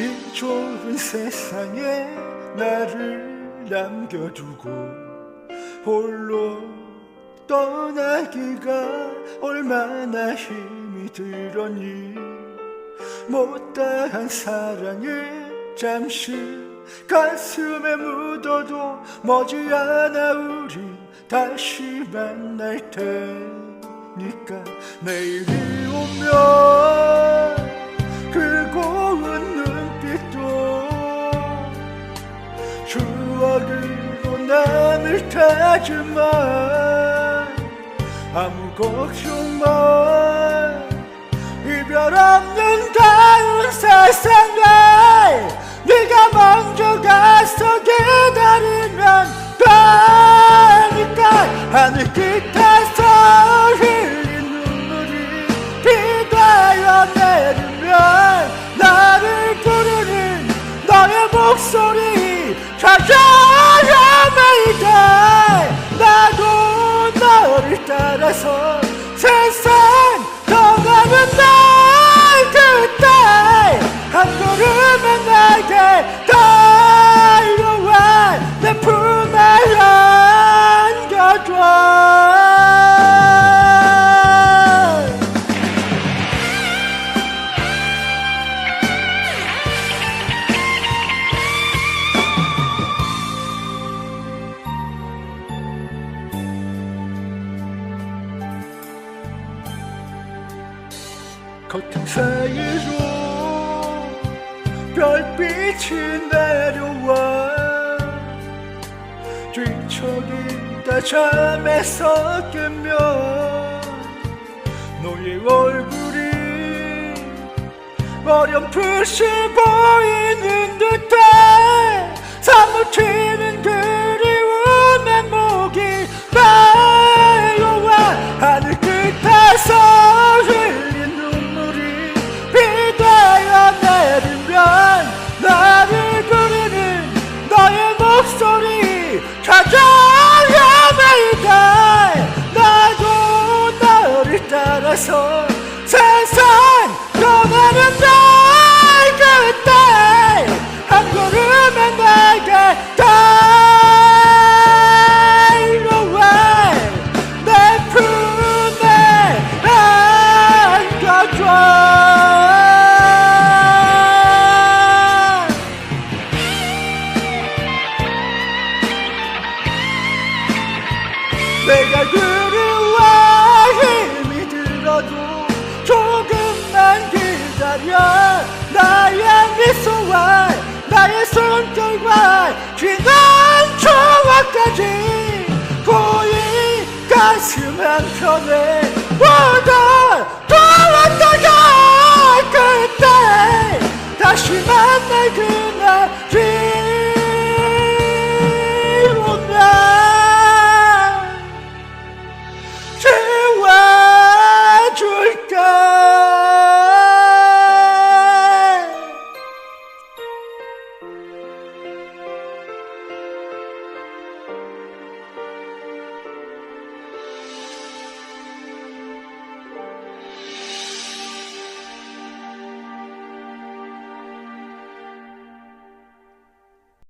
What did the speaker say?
이 좁은 세상에 나를 남겨두고 홀로 떠나기가 얼마나 힘이 들었니? 못다한 사랑을 잠시 가슴에 묻어도 머지않아 우리 다시 만날 테니까 내일이 오면 남을 테지만 아무 걱정 마 이별 없는 다운 세상에 커튼 사이로 별빛이 내려와 뒤척이다 잠에서 깨면 너의 얼굴이 어렴풋이 보이는 듯해 목소리 찾아야 매일 나도 너를 따라서 내가 그리워 힘이 들어도 조금만 기다려. 나의 미소와 나의 손길과 지난 추억까지 고이 가슴 한켠에 모두 돌아다가 그때 다시 만날 그